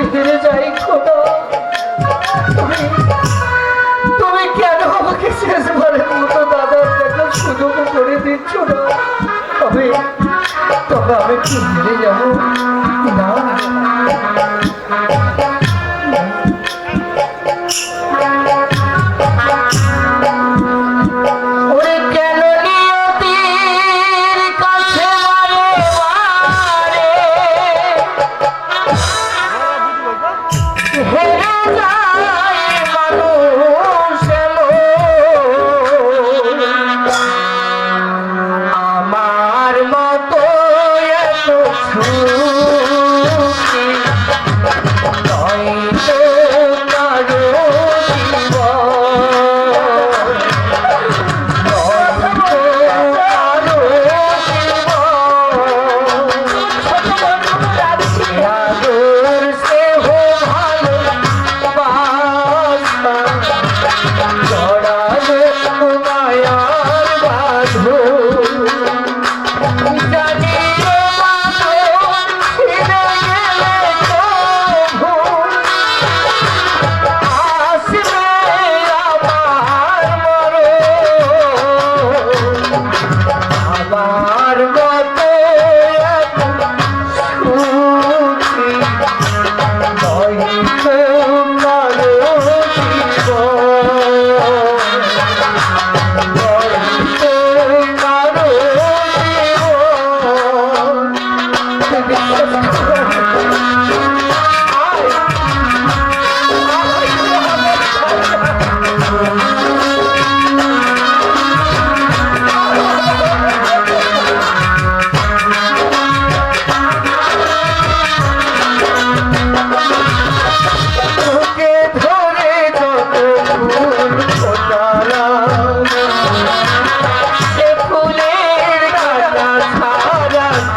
নিয়তির কাছে যাই তুমি কেন আমাকে শেষবারের মতো দাদার দেখা সুযোগ করে দিচ্ছ না? তবে তবে আমি কি হেরে যাব। না Oh,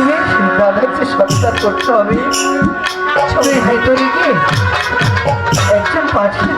নিয়ে দাদাকে সৎকার করতে হবে। ছবির ভেতরে গিয়ে একজন পাঠিয়ে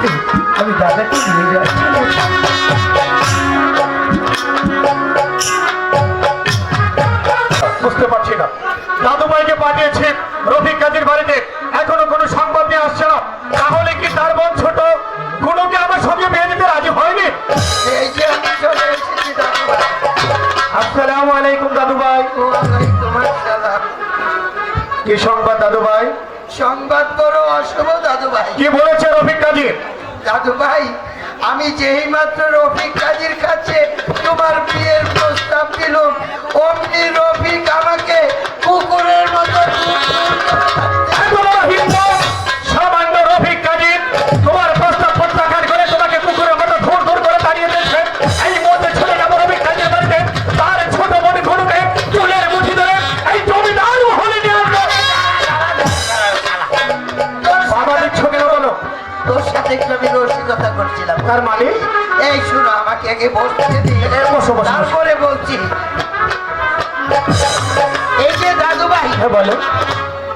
কি সংবাদ দাদু ভাই সংবাদ বড় অশুভ দাদু ভাই কি বলেছে রফিক কাজী দাদু ভাই আমি যেই মাত্র রফিক কাজীর কাছে তোমার বিয়ের প্রস্তাব দিলাম অমনি রফিক আমাকে কুকুরের মতো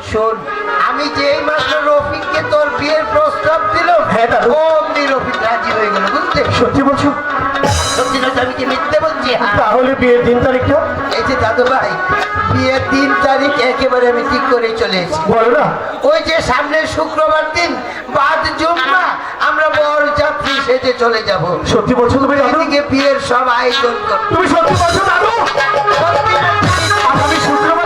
শোন আমি যেই মাত্র রফিককে তোর বিয়ের প্রস্তাব দিল হ্যাঁ, দাদু। অমনি রফিক রাজি হয়ে গেল বুঝলে? সত্যি বলছো? সত্যি নয় আমি কি মিথ্যে বলছি? হ্যাঁ। তাহলে বিয়ের দিন তারিখটা? এই যে দাদু ভাই বিয়ের দিন তারিখ একেবারে আমি ঠিক করে চলে এসেছি। বলো না। ওই যে সামনে শুক্রবার দিন বাদ জুম্মা আমরা বর যাত্রী সেজে চলে যাব। সত্যি বলছো তুমি দাদু? এদিকে বিয়ের সব আয়োজন করব তুমি সত্যি বলছো দাদু? না? আগামী শুক্রবার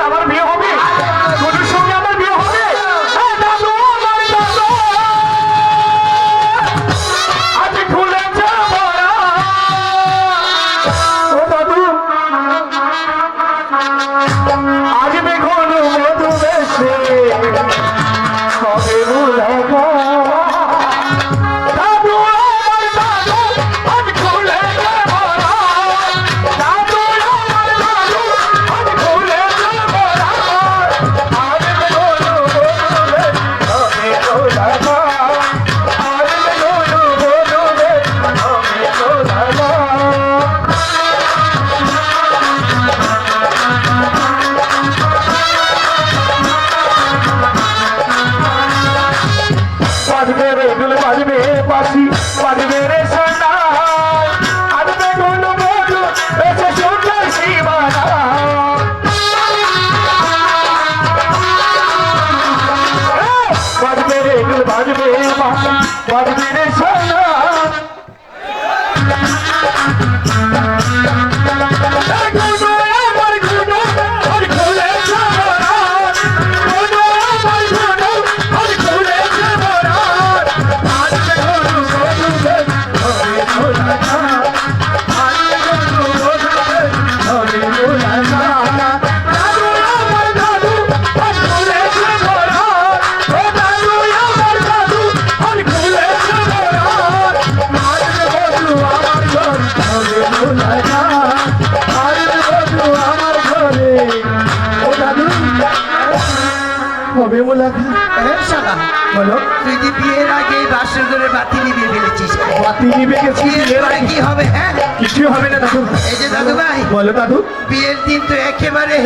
হবে শালা, বলো তুই যে বিয়ের আগে বাসর করে বাতি নিভিয়ে ফেলেছিস বাতি নিবে গেছি বিয়ের পরে কি হবে হ্যাঁ কিছু হবে না দাদু এই যে দাদু ভাই বলো দাদু বিয়ের দিন তো একেবারে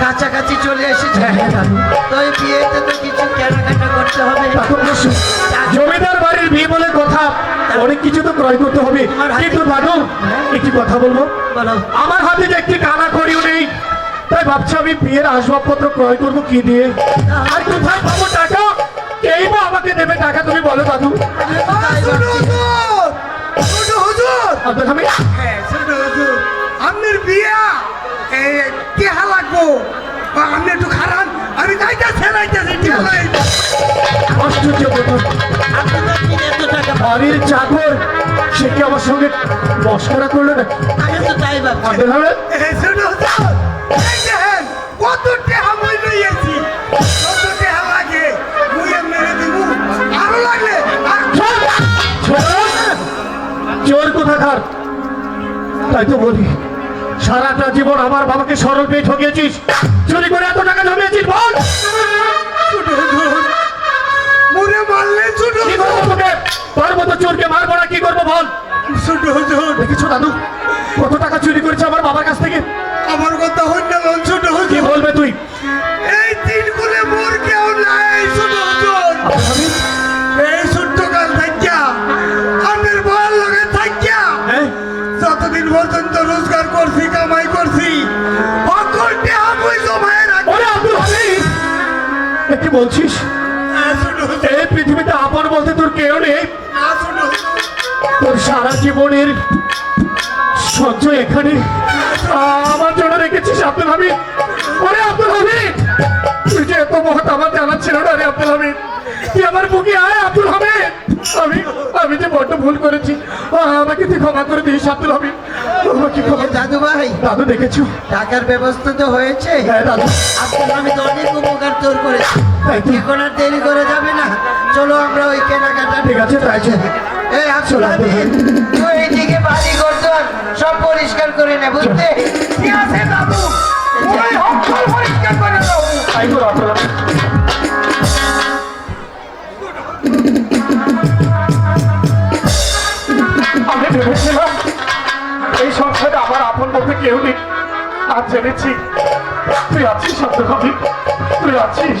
কাছাকাছি চলে এসেছে দাদু। তো এই বিয়েতে তো কিছু কেনাকাটা করতে হবে জমিদার বাড়ির বিয়ে বলে কথা অনেক কিছু তো ক্রয় করতে হবে কিন্তু দাদু একটি কথা বলব বলো আমার হাতে যে একটি কানা করিও নেই তাই ভাবছি আমি বিয়ের আসবাবপত্র ক্রয় করব কি দিয়ে? আর কোথায় পাবো টাকা। কেই বা আমাকে দেবে টাকা তুমি বলো দাদু। আপনার বিয়া লাগবো? আপনি একটু খারাপ আমি আশ্চর্য বাড়ির চাকর সে কি আমার সঙ্গে মস্করা করল না তাই ভাবছি। কত টেহা মই লইয়াছি। কত টেহা লাগে, মুইয়ে মেরে দিবো। আরও লাগলে, চোর কোথাকার? তাই তো বলি সারাটা জীবন আমার বাবাকে সরল পেয়ে ঠকিয়েছিস। চুরি করে এত টাকা জমিয়েছিস বল! মুরে মারলে ছোট তোর মতো চোরকে মারবো না কি করব বল! ছোট দেখেছ দাদু কত টাকা চুরি করেছে আমার বাবার কাছ থেকে? কি বলছিস? এই পৃথিবীতে আপন বলতে তোর কেউ নেই। তোর সারা জীবনের সঞ্চয় এখানে। আমার জন্য রেখেছিস আব্দুল হামিদ। ওরে আব্দুল হামিদ! তুই যে এত মহৎ আমার জানা ছিল না রে আব্দুল হামিদ। তুই আমার বুকে আয় আব্দুল হামিদ। আমি আমি যে বড্ড ভুল করেছি। আমাকে তুই ক্ষমা করে দিস আব্দুল হামিদ। আমাকে ক্ষমা দাদু ভাই দাদু দেখেছ? টাকার ব্যবস্থা তো হয়েছে। হ্যাঁ দাদু। আমি তো অনেক উপকার তোর করেছি। তো। দেরি করে যাবে না। চলো আমরা ওই কেনাকাটা ঠিক আছে তাই। এই আব্দুল এইদিকে বাড়ি করছন সব পরিষ্কার করে নে বুঝতে কি আছে পরিষ্কার করে দাও। আমি ভেবেছিলাম এই সংসারে আমার আপন বলতে কেউ নেই। আজ জেনেছি তুই আছিস হামিদ তুই আছিস।